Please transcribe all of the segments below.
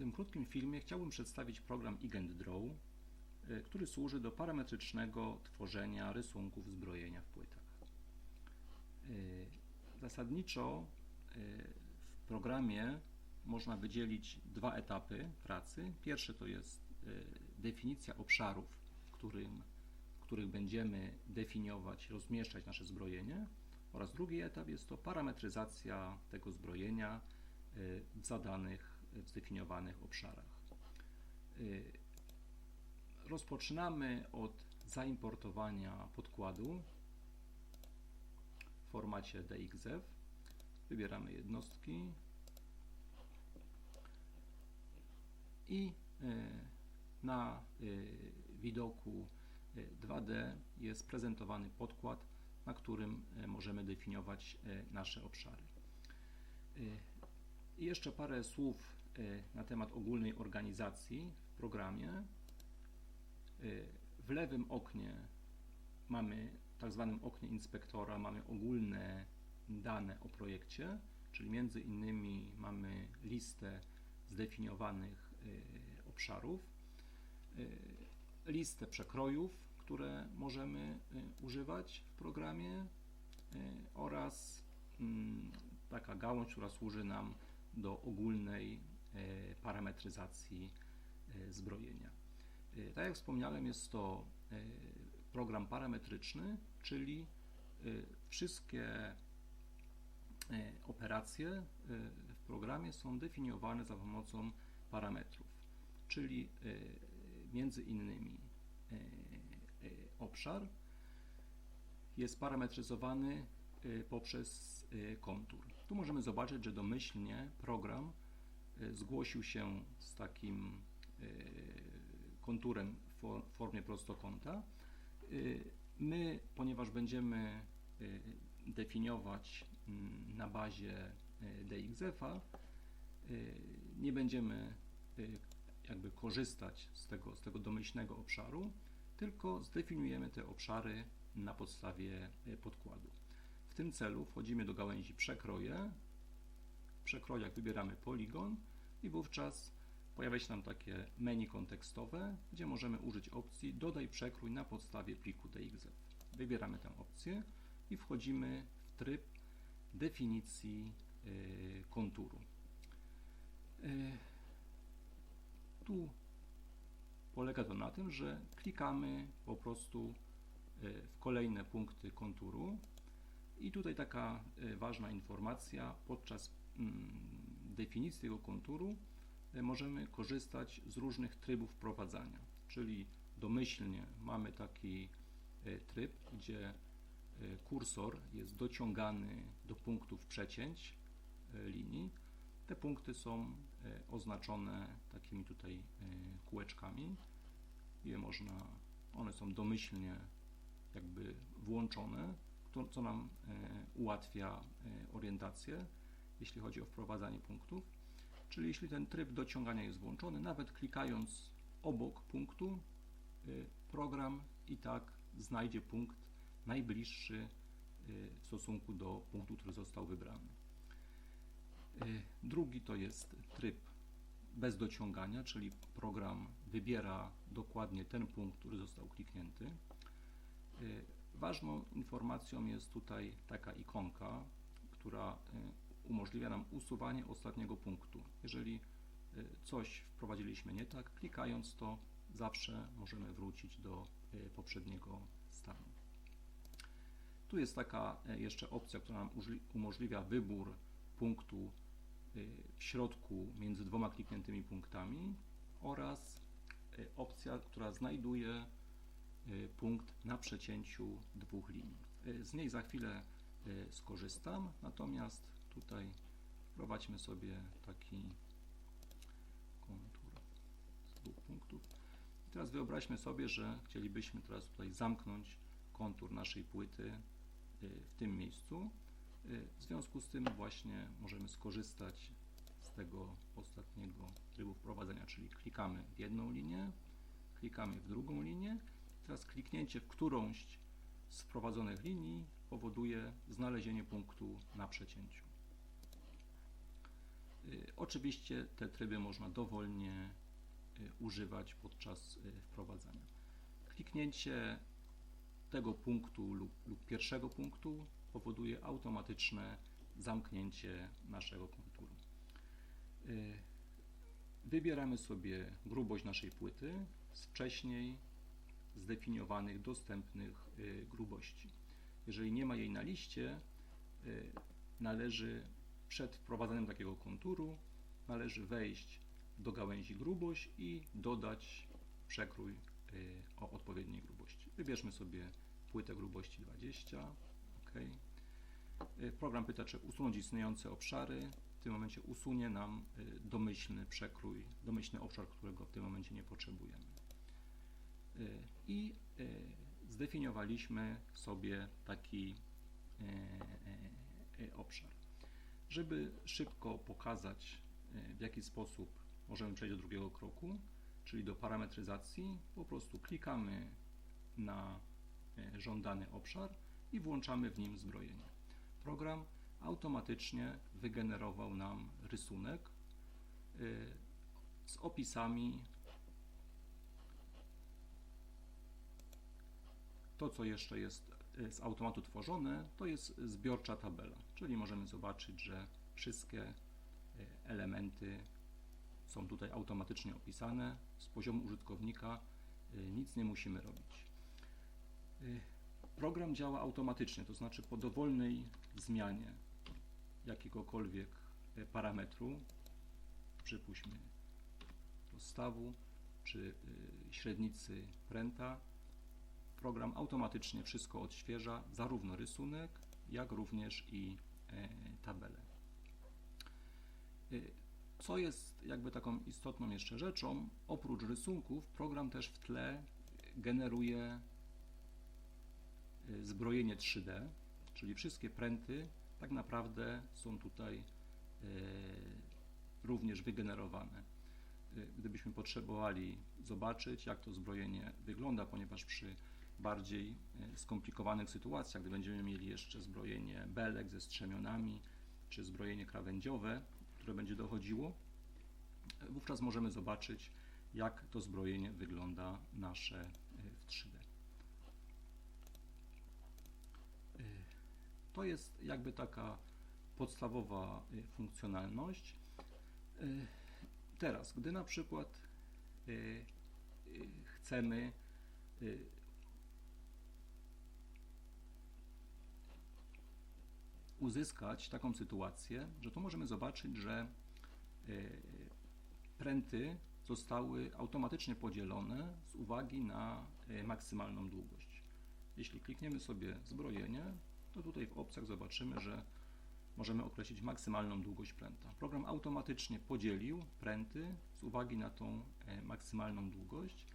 tym krótkim filmie chciałbym przedstawić program Igent Draw, y, który służy do parametrycznego tworzenia rysunków zbrojenia w płytach. Y, Zasadniczo y, w programie można wydzielić dwa etapy pracy. Pierwszy to jest definicja obszarów, w, którym, w których będziemy definiować, rozmieszczać nasze zbrojenie oraz drugi etap jest to parametryzacja tego zbrojenia w zadanych w zdefiniowanych obszarach. Y, rozpoczynamy od zaimportowania podkładu w formacie DXF. Wybieramy jednostki i y, na y, widoku 2D jest prezentowany podkład, na którym możemy definiować nasze obszary. I jeszcze parę słów na temat ogólnej organizacji w programie. Y, w lewym oknie mamy, tak zwanym oknie inspektora, mamy ogólne dane o projekcie, czyli między innymi mamy listę zdefiniowanych y, obszarów, listę przekrojów, które możemy używać w programie oraz mm, taka gałąź, która służy nam do ogólnej parametryzacji e, zbrojenia. E, tak jak wspomniałem, jest to program parametryczny, czyli wszystkie operacje w programie są definiowane za pomocą parametrów, czyli między innymi obszar jest parametryzowany poprzez kontur. Tu możemy zobaczyć, że domyślnie program E, zgłosił się z takim e, konturem w formie prostokąta. E, my, ponieważ będziemy definiować mm, na bazie DXF-a, nie będziemy jakby korzystać z tego, z tego domyślnego obszaru, tylko zdefiniujemy te obszary na podstawie podkładu. W tym celu wchodzimy do gałęzi przekroje, w przekrojach wybieramy poligon i wówczas pojawia się nam takie menu kontekstowe, gdzie możemy użyć opcji dodaj przekrój na podstawie pliku DXF. Wybieramy tę opcję i wchodzimy w tryb definicji y, konturu. Y, tu polega to na tym, że klikamy po prostu y, w kolejne punkty konturu i tutaj taka ważna informacja podczas Mm, definicji tego konturu e, możemy korzystać z różnych trybów wprowadzania, czyli domyślnie mamy taki e, tryb, gdzie e, kursor jest dociągany do punktów przecięć linii. Te punkty są oznaczone takimi tutaj kółeczkami. Je można, one są domyślnie jakby włączone, co nam ułatwia orientację jeśli chodzi o wprowadzanie punktów. Czyli jeśli ten tryb dociągania jest włączony, nawet klikając obok punktu, y, program i tak znajdzie punkt najbliższy y, w stosunku do punktu, który został wybrany. Y, drugi to jest tryb bez dociągania, czyli program wybiera dokładnie ten punkt, który został kliknięty. Ważną informacją jest tutaj taka ikonka, która umożliwia nam usuwanie ostatniego punktu. Jeżeli y, coś wprowadziliśmy nie tak, klikając to zawsze możemy wrócić do y, poprzedniego stanu. Tu jest taka y, jeszcze opcja, która nam umożliwia wybór punktu w środku między dwoma klikniętymi punktami oraz opcja, która znajduje punkt na przecięciu dwóch linii. Z niej za chwilę skorzystam, natomiast Tutaj wprowadźmy sobie taki kontur z dwóch punktów. I teraz wyobraźmy sobie, że chcielibyśmy teraz tutaj zamknąć kontur naszej płyty y, w tym miejscu. Y, w związku z tym właśnie możemy skorzystać z tego ostatniego trybu wprowadzenia, czyli klikamy w jedną linię, klikamy w drugą linię. Teraz kliknięcie w którąś z wprowadzonych linii powoduje znalezienie punktu na przecięciu. Oczywiście te tryby można dowolnie y, używać podczas y, wprowadzania. Kliknięcie tego punktu lub, lub pierwszego punktu powoduje automatyczne zamknięcie naszego konturu. Y, Wybieramy sobie grubość naszej płyty z wcześniej zdefiniowanych dostępnych grubości. Jeżeli nie ma jej na liście, należy przed wprowadzaniem takiego konturu należy wejść do gałęzi grubość i dodać przekrój y, o odpowiedniej grubości. Wybierzmy sobie płytę grubości 20. OK. Y, Program pyta, czy usunąć istniejące obszary. W tym momencie usunie nam y, domyślny przekrój, domyślny obszar, którego w tym momencie nie potrzebujemy. I zdefiniowaliśmy sobie taki obszar. Żeby szybko pokazać, w jaki sposób możemy przejść do drugiego kroku, czyli do parametryzacji, po prostu klikamy na y, żądany obszar i włączamy w nim zbrojenie. Program automatycznie wygenerował nam rysunek y, z opisami. To, co jeszcze jest y, z automatu tworzone, to jest zbiorcza tabela, czyli możemy zobaczyć, że wszystkie elementy są tutaj automatycznie opisane. Z poziomu użytkownika y, nic nie musimy robić. Y, Program działa automatycznie, to znaczy po dowolnej zmianie jakiegokolwiek e, parametru, przypuśćmy rozstawu czy y, średnicy pręta, program automatycznie wszystko odświeża, zarówno rysunek, jak również i tabelę. Y, Co jest jakby taką istotną jeszcze rzeczą, oprócz rysunków, program też w tle generuje y, zbrojenie 3D, czyli wszystkie pręty tak naprawdę są tutaj y, również wygenerowane. Gdybyśmy potrzebowali zobaczyć, jak to zbrojenie wygląda, ponieważ przy bardziej skomplikowanych sytuacjach, gdy będziemy mieli jeszcze zbrojenie belek ze strzemionami, czy zbrojenie krawędziowe, które będzie dochodziło, wówczas możemy zobaczyć, jak to zbrojenie wygląda nasze y, w 3D. Y, To jest jakby taka podstawowa y, funkcjonalność. Teraz, gdy na przykład chcemy uzyskać taką sytuację, że tu możemy zobaczyć, że y, pręty zostały automatycznie podzielone z uwagi na y, maksymalną długość. Jeśli klikniemy sobie zbrojenie, to tutaj w opcjach zobaczymy, że możemy określić maksymalną długość pręta. Program automatycznie podzielił pręty z uwagi na tą e, maksymalną długość,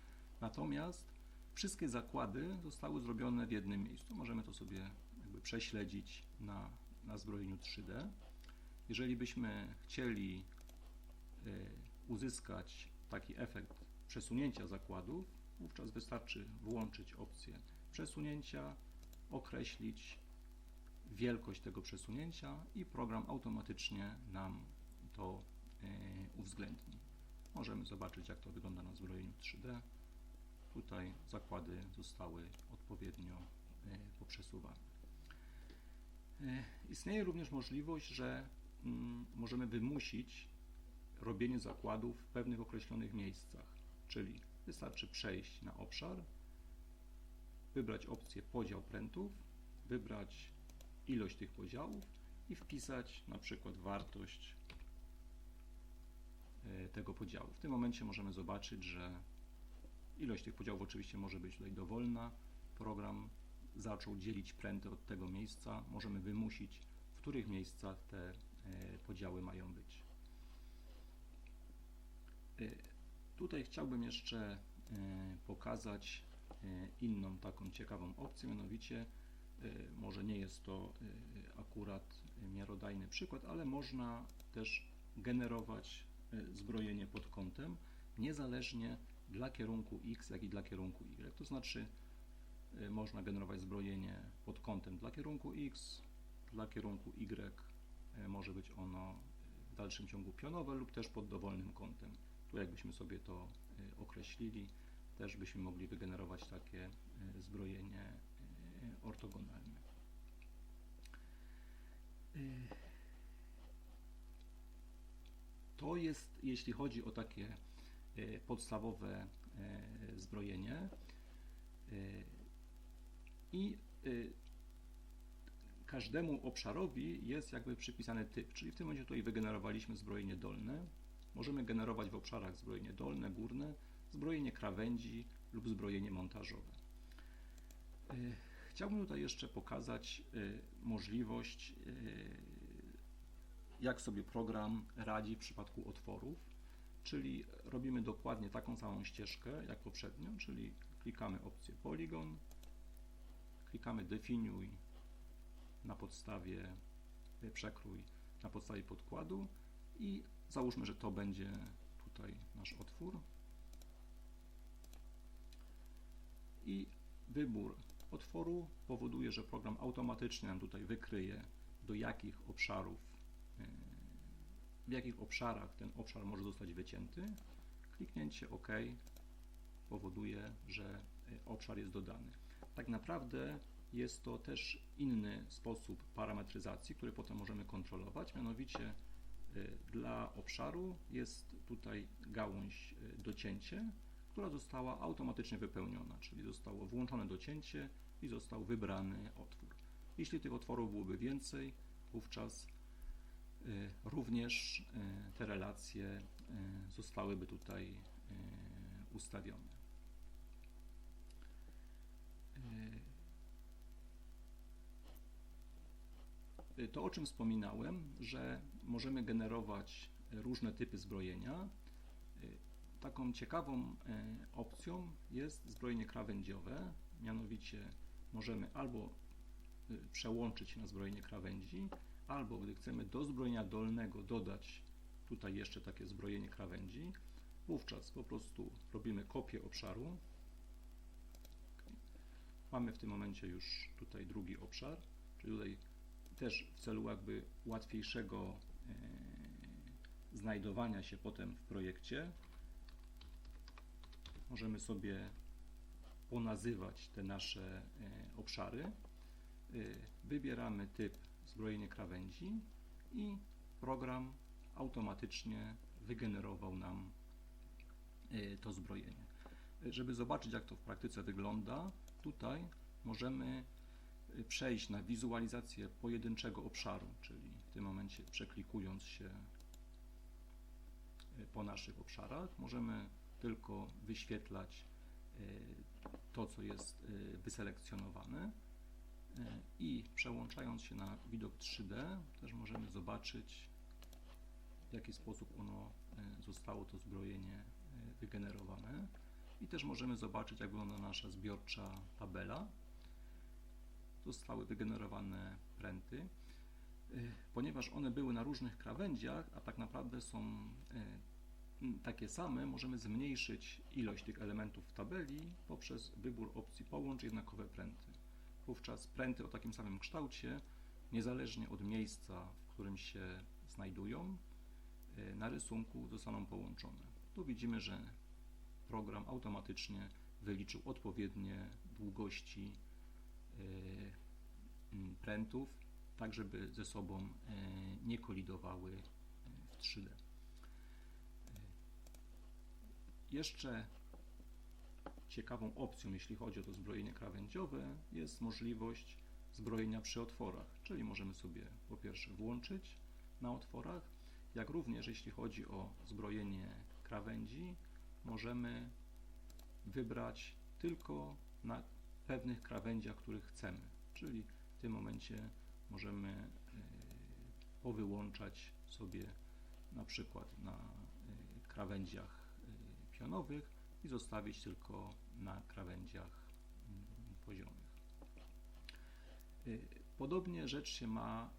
natomiast wszystkie zakłady zostały zrobione w jednym miejscu. Możemy to sobie jakby prześledzić na, na zbrojeniu 3D. Jeżeli byśmy chcieli e, uzyskać taki efekt przesunięcia zakładów, wówczas wystarczy włączyć opcję przesunięcia, określić wielkość tego przesunięcia i program automatycznie nam to e, uwzględni. Możemy zobaczyć, jak to wygląda na zbrojeniu 3D. Tutaj zakłady zostały odpowiednio e, poprzesuwane. E, Istnieje również możliwość, że mm, możemy wymusić robienie zakładów w pewnych określonych miejscach, czyli wystarczy przejść na obszar, wybrać opcję podział prętów, wybrać ilość tych podziałów i wpisać na przykład wartość e, tego podziału. W tym momencie możemy zobaczyć, że ilość tych podziałów oczywiście może być tutaj dowolna. Program zaczął dzielić pręty od tego miejsca. Możemy wymusić, w których miejscach te e, podziały mają być. E, Tutaj chciałbym jeszcze e, pokazać inną taką ciekawą opcję, mianowicie Może nie jest to akurat miarodajny przykład, ale można też generować zbrojenie pod kątem, niezależnie dla kierunku X, jak i dla kierunku Y. To znaczy, można generować zbrojenie pod kątem dla kierunku X, dla kierunku Y może być ono w dalszym ciągu pionowe lub też pod dowolnym kątem. Tu jakbyśmy sobie to y, określili, też byśmy mogli wygenerować takie y, zbrojenie y, ortogonalne. To jest, jeśli chodzi o takie podstawowe zbrojenie i każdemu obszarowi jest jakby przypisany typ, czyli w tym momencie tutaj wygenerowaliśmy zbrojenie dolne. Możemy generować w obszarach zbrojenie dolne, górne, zbrojenie krawędzi lub zbrojenie montażowe. E, chciałbym tutaj jeszcze pokazać e, możliwość, jak sobie program radzi w przypadku otworów, czyli robimy dokładnie taką samą ścieżkę jak poprzednio, czyli klikamy opcję Polygon, klikamy definiuj na podstawie y, przekrój na podstawie podkładu i załóżmy, że to będzie tutaj nasz otwór i wybór otworu powoduje, że program automatycznie nam tutaj wykryje do jakich obszarów y, w jakich obszarach ten obszar może zostać wycięty. Kliknięcie OK powoduje, że y, obszar jest dodany. Tak naprawdę jest to też inny sposób parametryzacji, który potem możemy kontrolować, mianowicie y, dla obszaru jest tutaj gałąź y, docięcie, która została automatycznie wypełniona, czyli zostało włączone docięcie i został wybrany otwór. Jeśli tych otworów byłoby więcej, wówczas y, również te relacje zostałyby tutaj ustawione. Y, to, o czym wspominałem, że możemy generować różne typy zbrojenia. Y, taką ciekawą y, opcją jest zbrojenie krawędziowe, mianowicie możemy albo przełączyć na zbrojenie krawędzi, albo gdy chcemy do zbrojenia dolnego dodać tutaj jeszcze takie zbrojenie krawędzi, wówczas po prostu robimy kopię obszaru. Mamy w tym momencie już tutaj drugi obszar, czyli tutaj też w celu jakby łatwiejszego e, znajdowania się potem w projekcie możemy sobie ponazywać te nasze e, obszary. E, wybieramy typ zbrojenie krawędzi i program automatycznie wygenerował nam to zbrojenie. Żeby zobaczyć jak to w praktyce wygląda, tutaj możemy przejść na wizualizację pojedynczego obszaru, czyli w tym momencie przeklikując się e, po naszych obszarach, możemy tylko wyświetlać e, to, co jest wyselekcjonowane i przełączając się na widok 3D też możemy zobaczyć w jaki sposób ono zostało to zbrojenie wygenerowane i też możemy zobaczyć jak wygląda nasza zbiorcza tabela zostały wygenerowane pręty. Y, ponieważ one były na różnych krawędziach, a tak naprawdę są y, takie same, możemy zmniejszyć ilość tych elementów w tabeli poprzez wybór opcji połącz jednakowe pręty. Wówczas pręty o takim samym kształcie, niezależnie od miejsca, w którym się znajdują, y, na rysunku zostaną połączone. Tu widzimy, że program automatycznie wyliczył odpowiednie długości Y, prętów, tak żeby ze sobą y, nie kolidowały y, w 3D. Jeszcze ciekawą opcją, jeśli chodzi o to zbrojenie krawędziowe, jest możliwość zbrojenia przy otworach, czyli możemy sobie po pierwsze włączyć na otworach, jak również jeśli chodzi o zbrojenie krawędzi, możemy wybrać tylko na pewnych krawędziach, których chcemy. Czyli w tym momencie możemy e, powyłączać sobie na przykład na e, krawędziach e, pionowych i zostawić tylko na krawędziach mm, poziomych. Podobnie rzecz się ma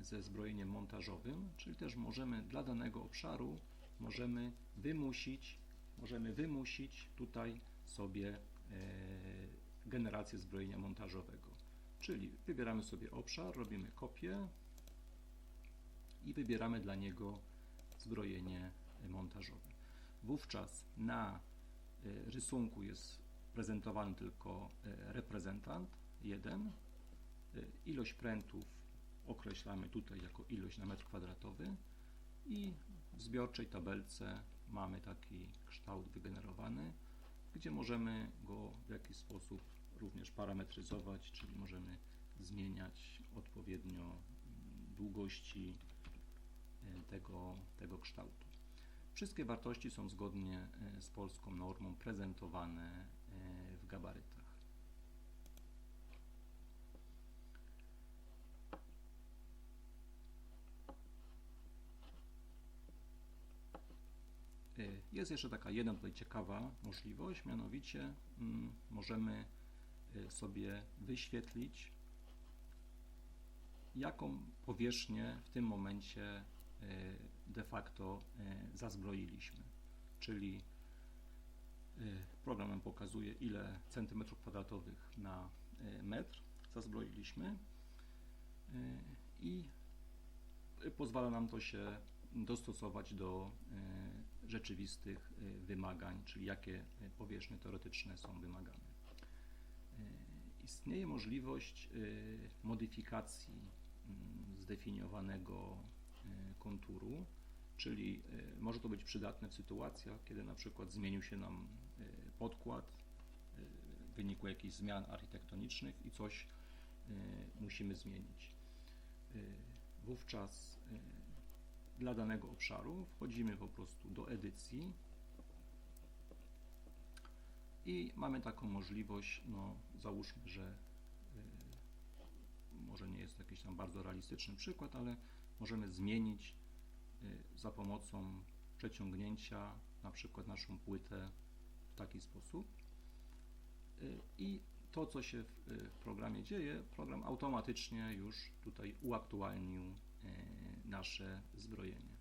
ze zbrojeniem montażowym, czyli też możemy dla danego obszaru możemy wymusić, możemy wymusić tutaj sobie generację zbrojenia montażowego. Czyli wybieramy sobie obszar, robimy kopię i wybieramy dla niego zbrojenie montażowe. Wówczas na y, rysunku jest prezentowany tylko y, reprezentant 1. Ilość prętów określamy tutaj jako ilość na metr kwadratowy i w zbiorczej tabelce mamy taki kształt wygenerowany, gdzie możemy go w jakiś sposób również parametryzować, czyli możemy zmieniać odpowiednio długości e, tego, tego kształtu. Wszystkie wartości są zgodnie e, z polską normą prezentowane e, w gabarytach. Jest jeszcze taka jedna tutaj ciekawa możliwość, mianowicie mm, możemy sobie wyświetlić jaką powierzchnię w tym momencie e, de facto e, zazbroiliśmy. Czyli program nam pokazuje, ile centymetrów kwadratowych na metr zazbroiliśmy i pozwala nam to się dostosować do rzeczywistych wymagań, czyli jakie powierzchnie teoretyczne są wymagane. Istnieje możliwość modyfikacji Mm, zdefiniowanego konturu, czyli może to być przydatne w sytuacjach, kiedy na przykład zmienił się nam podkład w wyniku jakichś zmian architektonicznych i coś musimy zmienić. Wówczas dla danego obszaru wchodzimy po prostu do edycji i mamy taką możliwość, no załóżmy, że może nie jest to jakiś tam bardzo realistyczny przykład, ale możemy zmienić y, za pomocą przeciągnięcia na przykład naszą płytę w taki sposób. Y, I to, co się w, y, w programie dzieje, program automatycznie już tutaj uaktualnił nasze zbrojenie.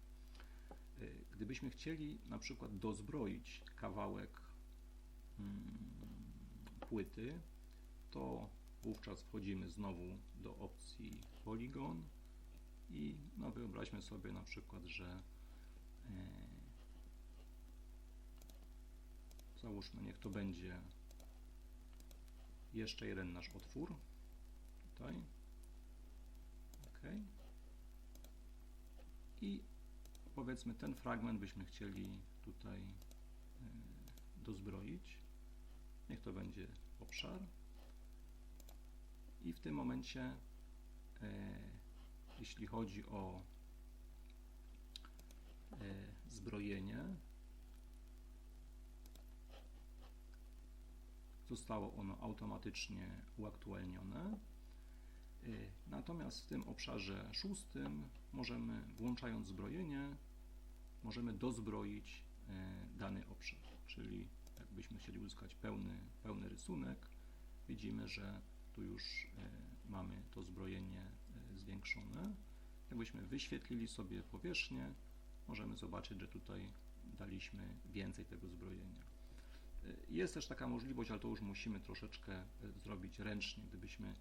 Gdybyśmy chcieli na przykład dozbroić kawałek mm, płyty, to Wówczas wchodzimy znowu do opcji Polygon i no wyobraźmy sobie na przykład, że e, załóżmy, niech to będzie jeszcze jeden nasz otwór. Tutaj. Ok i powiedzmy ten fragment byśmy chcieli tutaj e, dozbroić niech to będzie obszar i w tym momencie, e, jeśli chodzi o e, zbrojenie, zostało ono automatycznie uaktualnione. Natomiast w tym obszarze szóstym możemy, włączając zbrojenie, możemy dozbroić dany obszar, czyli jakbyśmy chcieli uzyskać pełny, pełny rysunek, widzimy, że tu już e, mamy to zbrojenie e, zwiększone. Jakbyśmy wyświetlili sobie powierzchnię, możemy zobaczyć, że tutaj daliśmy więcej tego zbrojenia. E, jest też taka możliwość, ale to już musimy troszeczkę zrobić ręcznie, gdybyśmy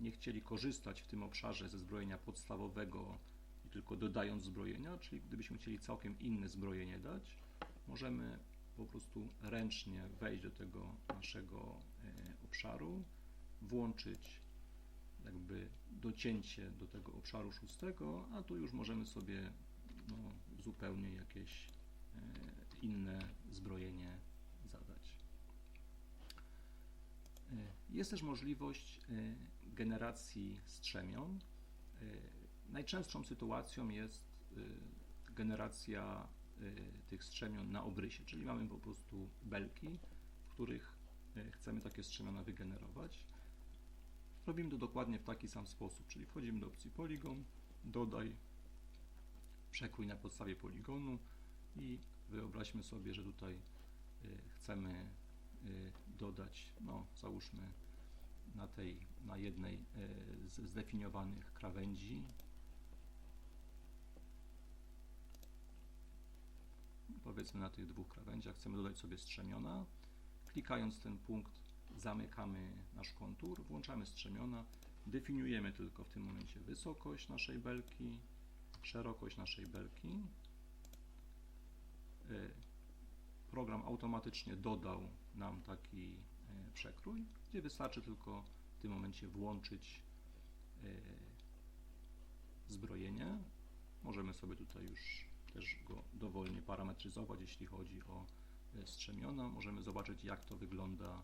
nie chcieli korzystać w tym obszarze ze zbrojenia podstawowego tylko dodając zbrojenia, czyli gdybyśmy chcieli całkiem inne zbrojenie dać, możemy po prostu ręcznie wejść do tego naszego obszaru, włączyć jakby docięcie do tego obszaru szóstego, a tu już możemy sobie no, zupełnie jakieś e, inne zbrojenie zadać. E, jest też możliwość e, generacji strzemion. Najczęstszą sytuacją jest generacja tych strzemion na obrysie, czyli mamy po prostu belki, w których chcemy takie strzemiona wygenerować. Robimy to dokładnie w taki sam sposób, czyli wchodzimy do opcji Polygon, dodaj, przekrój na podstawie poligonu i wyobraźmy sobie, że tutaj y, chcemy y, dodać, no załóżmy na tej, na jednej y, z zdefiniowanych krawędzi. Powiedzmy na tych dwóch krawędziach chcemy dodać sobie strzemiona. Klikając ten punkt zamykamy nasz kontur, włączamy strzemiona, definiujemy tylko w tym momencie wysokość naszej belki, szerokość naszej belki. Y, program automatycznie dodał nam taki przekrój, gdzie wystarczy tylko w tym momencie włączyć y, zbrojenie. Możemy sobie tutaj już też go dowolnie parametryzować, jeśli chodzi o y, strzemiona. Możemy zobaczyć, jak to wygląda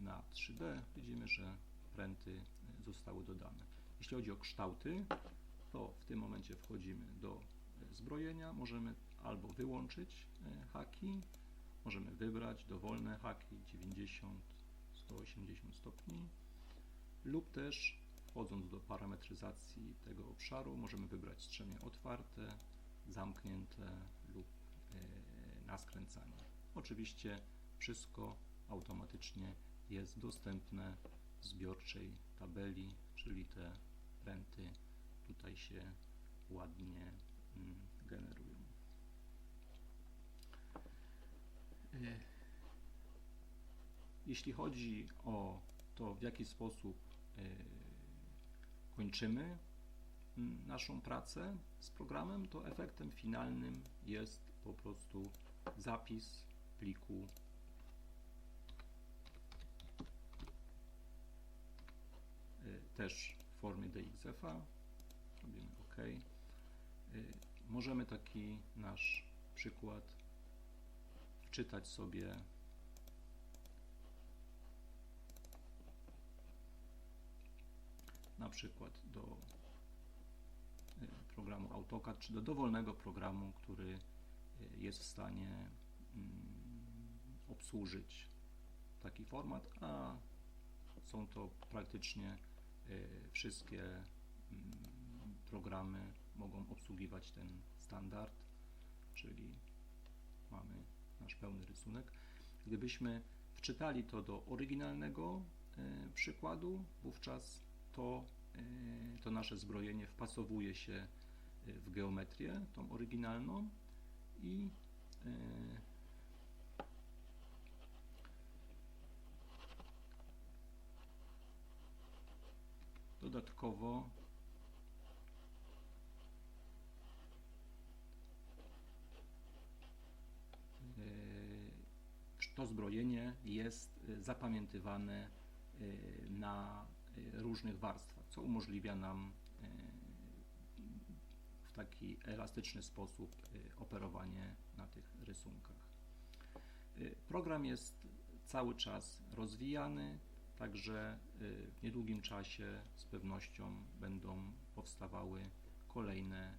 na 3D. Widzimy, że pręty zostały dodane. Jeśli chodzi o kształty, to w tym momencie wchodzimy do zbrojenia. Możemy albo wyłączyć haki, możemy wybrać dowolne haki 90, 180 stopni lub też wchodząc do parametryzacji tego obszaru możemy wybrać strzemię otwarte, zamknięte lub e, na skręcanie. Oczywiście wszystko automatycznie jest dostępne w zbiorczej tabeli, czyli te pręty tutaj się ładnie mm, generują. Jeśli chodzi o to, w jaki sposób e, kończymy naszą pracę z programem, to efektem finalnym jest po prostu zapis pliku y, też w formie DXF-a. Robimy OK. Możemy taki nasz przykład wczytać sobie. Na przykład do y, programu AutoCAD, czy do dowolnego programu, który y, jest w stanie mm, obsłużyć taki format, a są to praktycznie y, wszystkie mm, programy mogą obsługiwać ten standard, czyli mamy nasz pełny rysunek. Gdybyśmy wczytali to do oryginalnego y, przykładu, wówczas to, y, to nasze zbrojenie wpasowuje się y, w geometrię, tą oryginalną i dodatkowo y, to zbrojenie jest y, zapamiętywane y, na y, różnych warstwach, co umożliwia nam w taki elastyczny sposób operowanie na tych rysunkach. Program jest cały czas rozwijany, także w niedługim czasie z pewnością będą powstawały kolejne